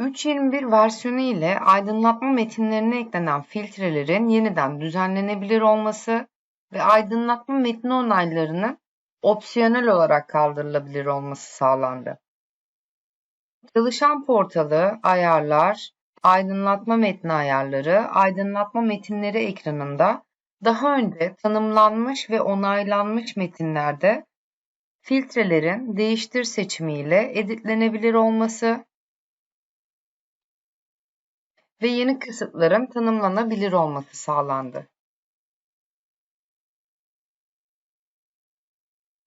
3.21 versiyonu ile aydınlatma metinlerine eklenen filtrelerin yeniden düzenlenebilir olması ve aydınlatma metni onaylarının opsiyonel olarak kaldırılabilir olması sağlandı. Çalışan portalı, ayarlar, aydınlatma metni ayarları, aydınlatma metinleri ekranında daha önce tanımlanmış ve onaylanmış metinlerde filtrelerin değiştir seçimiyle editlenebilir olması ve yeni kısıtların tanımlanabilir olması sağlandı.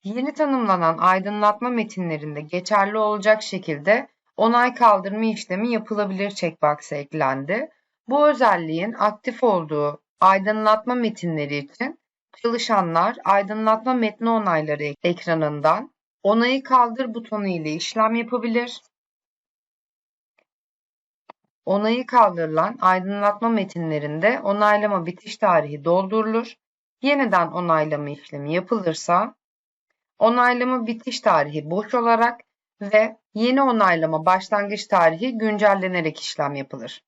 Yeni tanımlanan aydınlatma metinlerinde geçerli olacak şekilde onay kaldırma işlemi yapılabilir checkbox eklendi. Bu özelliğin aktif olduğu aydınlatma metinleri için çalışanlar aydınlatma metni onayları ekranından onayı kaldır butonu ile işlem yapabilir. Onayı kaldırılan aydınlatma metinlerinde onaylama bitiş tarihi doldurulur. Yeniden onaylama işlemi yapılırsa onaylama bitiş tarihi boş olarak ve yeni onaylama başlangıç tarihi güncellenerek işlem yapılır.